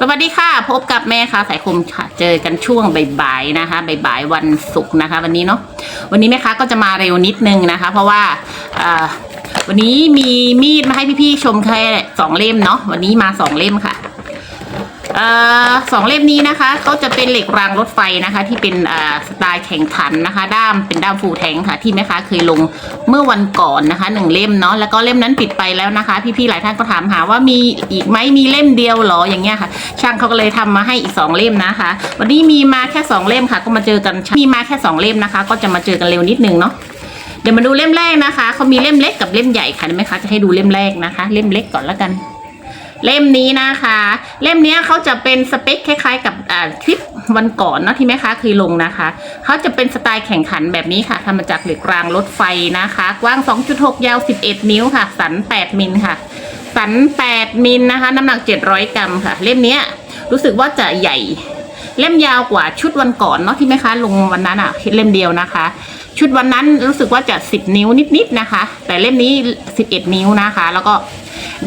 สวัสดีค่ะ พบกับแม่ค้าสายคมค่ะ เจอกันช่วงบ่ายๆนะคะบ่ายๆวันศุกร์นะคะ วันนี้เนาะวันนี้แม่ค้าก็จะมาเร็วนิดนึงนะคะ เพราะว่าวันนี้มีมีดมาให้พี่ๆชมแค่สองเล่มเนาะวันนี้มาสองเล่มค่ะ สองเล่มนี้นะคะก็จะเป็นเหล็กรางรถไฟนะคะ ที่เป็นสไตล์แข่งขันนะคะ ด้ามเป็นด้ามฟูแทงค่ะ ที่แม่ค้าเคยลงเมื่อวันก่อนนะคะหนึ่งเล่มเนาะแล้วก็เล่มนั้นปิดไปแล้วนะคะ พี่ๆหลายท่านก็ถามหาว่ามีอีกไหมมีเล่มเดียวหรออย่างเงี้ยค่ะ ช่างเขาก็เลยทำมาให้อีกสองเล่มนะคะ วันนี้มีมาแค่สองเล่มค่ะ ก็มาเจอกันมีมาแค่สองเล่มนะคะ ก็จะมาเจอกันเร็วนิดนึงเนาะเดี๋ยวมาดูเล่มแรกนะคะเขามีเล่มเล็กกับเล่มใหญ่ค่ะเห็นไหมคะจะให้ดูเล่มแรกนะคะ เล่มเล็กก่อนแล้วกัน เล่มนี้นะคะ เล่มนี้เขาจะเป็นสเปคคล้ายๆ กับคลิปวันก่อนเนาะที่แม่ค้าเคยลงนะคะ เขาจะเป็นสไตล์แข่งขันแบบนี้ค่ะทำมาจากเหล็กรางรถไฟนะคะ กว้าง 2.6 ยาว 11 นิ้วค่ะ สัน 8 มิลค่ะ สัน 8 มิลนะคะ น้ำหนัก 700 กรัมค่ะ เล่มนี้รู้สึกว่าจะใหญ่ เล่มยาวกว่าชุดวันก่อนเนาะที่แม่ค้าลงวันนั้นอะเล่มเดียวนะคะ ชุดวันนั้นรู้สึกว่าจะ 10 นิ้วนิดๆนะคะ แต่เล่มนี้ 11 นิ้วนะคะ แล้วก็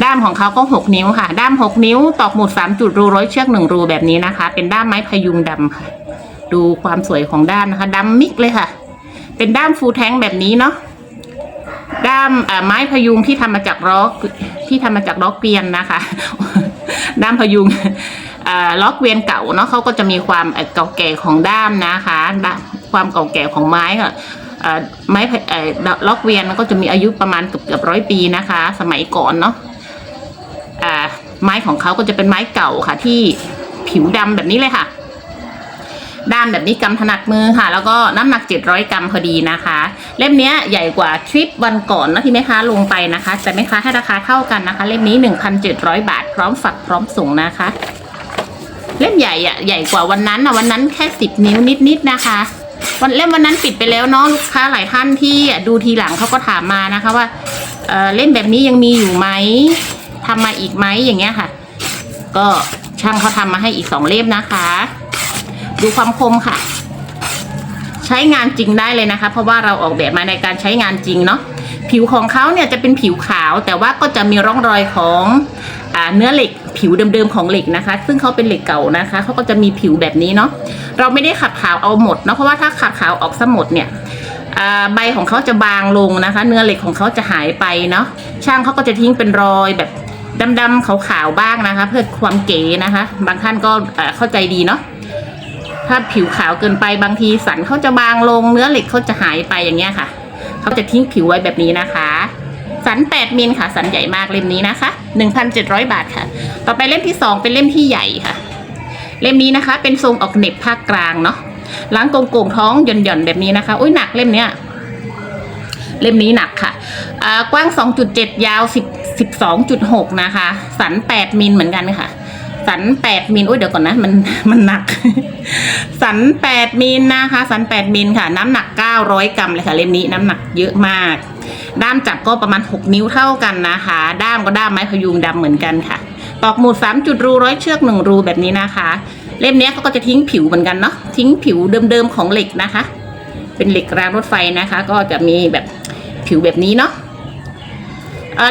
ด้ามของเขาก็ 6 นิ้วค่ะ ด้าม 6 นิ้ว ตอกหมุด 3 จุดรูร้อยเชือก1รูแบบนี้นะคะ เป็นด้ามไม้พยุงดำค่ะ ดูความสวยของด้ามนะคะดำมิกเลยค่ะ เป็นด้ามฟูลแทงแบบนี้เนาะ ด้ามไม้พยุงที่ทำมาจากล็อกที่ทำมาจากล็อกเกวียนนะคะ ด้ามพยุงล็อกเกวียนเก่าเนาะเขาก็จะมีความเก่าแก่ของด้ามนะคะ ความเก่าแก่ของไม้ค่ะไม้ล็อกเวียนก็จะมีอายุประมาณเกือบเกือบร้อยปีนะคะ สมัยก่อนเนาะ ไม้ของเขาก็จะเป็นไม้เก่าค่ะ ที่ผิวดำแบบนี้เลยค่ะ ด้ามแบบนี้กำถนัดมือค่ะ แล้วก็น้ำหนัก 700 กรัมพอดีนะคะ เล่มนี้ใหญ่กว่าทริปวันก่อนนะที่แม่ค้าลงไปนะคะ แต่แม่ค้าให้ราคาเท่ากันนะคะ เล่มนี้ 1,700 บาท พร้อมฝักพร้อมส่งนะคะ เล่มใหญ่อะใหญ่กว่าวันนั้นอะวันนั้นแค่ 10 นิ้วนิดๆนะคะวันเล่มวันนั้นปิดไปแล้วเนาะลูกค้าหลายท่านที่ดูทีหลังเขาก็ถามมานะคะว่าเเล่มแบบนี้ยังมีอยู่ไหม ทำมาอีกไหมอย่างเงี้ยค่ะ ก็ช่างเขาทำมาให้อีกสองเล่มนะคะ ดูความคมค่ะ ใช้งานจริงได้เลยนะคะ เพราะว่าเราออกแบบมาในการใช้งานจริงเนาะผิวของเขาเนี่ยจะเป็นผิวขาว แต่ว่าก็จะมีร่องรอยของเนื้อเหล็กผิวเดิมๆของเหล็กนะคะ ซึ่งเขาเป็นเหล็กเก่านะคะเขาก็จะมีผิวแบบนี้เนาะเราไม่ได้ขัดขาวเอาหมดเนาะเพราะว่าถ้าขัดขาวออกซะหมดเนี่ยใบของเขาจะบางลงนะคะ เนื้อเหล็กของเขาจะหายไปเนาะช่างเขาก็จะทิ้งเป็นรอยแบบ ดำๆขาวๆบ้างนะคะ เพื่อความเก๋นะคะ บางท่านก็เข้าใจดีเนาะถ้าผิวขาวเกินไปบางทีสันเขาจะบางลงเนื้อเหล็กเขาจะหายไปอย่างเงี้ยค่ะเขาจะทิ้งผิวไว้แบบนี้นะคะ สัน 8มิลค่ะ สันใหญ่มากเล่มนี้นะคะ 1,700 บาทค่ะ ต่อไปเล่มที่ 2 เป็นเล่มที่ใหญ่ค่ะ เล่มนี้นะคะ เป็นทรงออกเหน็บภาคกลางเนาะล้างโกงๆท้องหย่อนๆแบบนี้นะคะอุ้ยหนักเล่มเนี้ยเล่มนี้หนักค่ะอ่ากว้าง 2.7 ยาว10 12.6 นะคะ สัน 8 มิลเหมือนกันค่ะ สัน 8 มิลอุ้ยเดี๋ยวก่อนนะ มันมันหนัก สัน 8 มิลนะคะ สัน 8 มิลค่ะ น้ำหนัก 900 กรัมเลยค่ะ เล่มนี้น้ำหนักเยอะมาก ด้ามจับก็ประมาณ 6 นิ้วเท่ากันนะคะ ด้ามก็ด้ามไม้พยุงดำเหมือนกันค่ะตอกหมุด 3 จุดรูร้อยเชือก 1 รูแบบนี้นะคะ เล่มนี้เขาก็จะทิ้งผิวเหมือนกันเนาะ ทิ้งผิวเดิมๆของเหล็กนะคะ เป็นเหล็กรางรถไฟนะคะ ก็จะมีแบบผิวแบบนี้เนาะ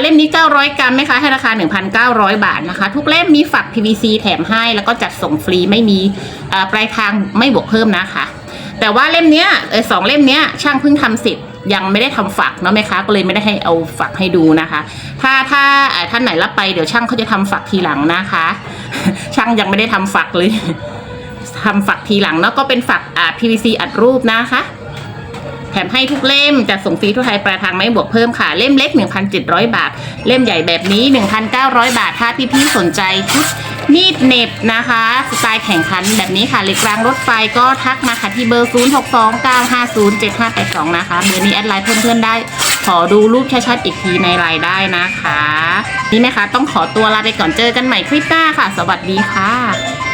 เล่มนี้ 900 กรัมไหมคะ ให้ราคา 1,900 บาทนะคะ ทุกเล่มมีฝัก PVC แถมให้แล้วก็จัดส่งฟรีไม่มีปลายทางไม่บวกเพิ่มนะคะ แต่ว่าเล่มเนี้ยสองเล่มเนี้ยช่างเพิ่งทำเสร็จยังไม่ได้ทำฝักเนาะแม่ค้าก็เลยไม่ได้ให้เอาฝักให้ดูนะคะ ถ้าถ้าท่านไหนรับไปเดี๋ยวช่างเขาจะทำฝักทีหลังนะคะ ช่างยังไม่ได้ทำฝักเลยทำฝักทีหลังเนาะก็เป็นฝักอ่า PVC อัดรูปนะคะ แถมให้ทุกเล่มจะส่งฟรีทั่วไทยปลายทางไม่บวกเพิ่มค่ะ เล่มเล็ก 1,700 บาท เล่มใหญ่แบบนี้ 1,900 บาท ถ้าพี่ๆสนใจชุดมีดเน็บนะคะ สไตล์แข่งขันแบบนี้ค่ะเหล็กรางรถไฟก็ทักมาค่ะที่เบอร์ 0629507582 นะคะ เบอร์นี้แอดไลน์เพื่อนๆได้ ขอดูรูปชัดๆอีกทีในไลน์ได้นะคะ นี่ไหมคะต้องขอตัวลาไปก่อนเจอกันใหม่คลิปหน้าค่ะ สวัสดีค่ะ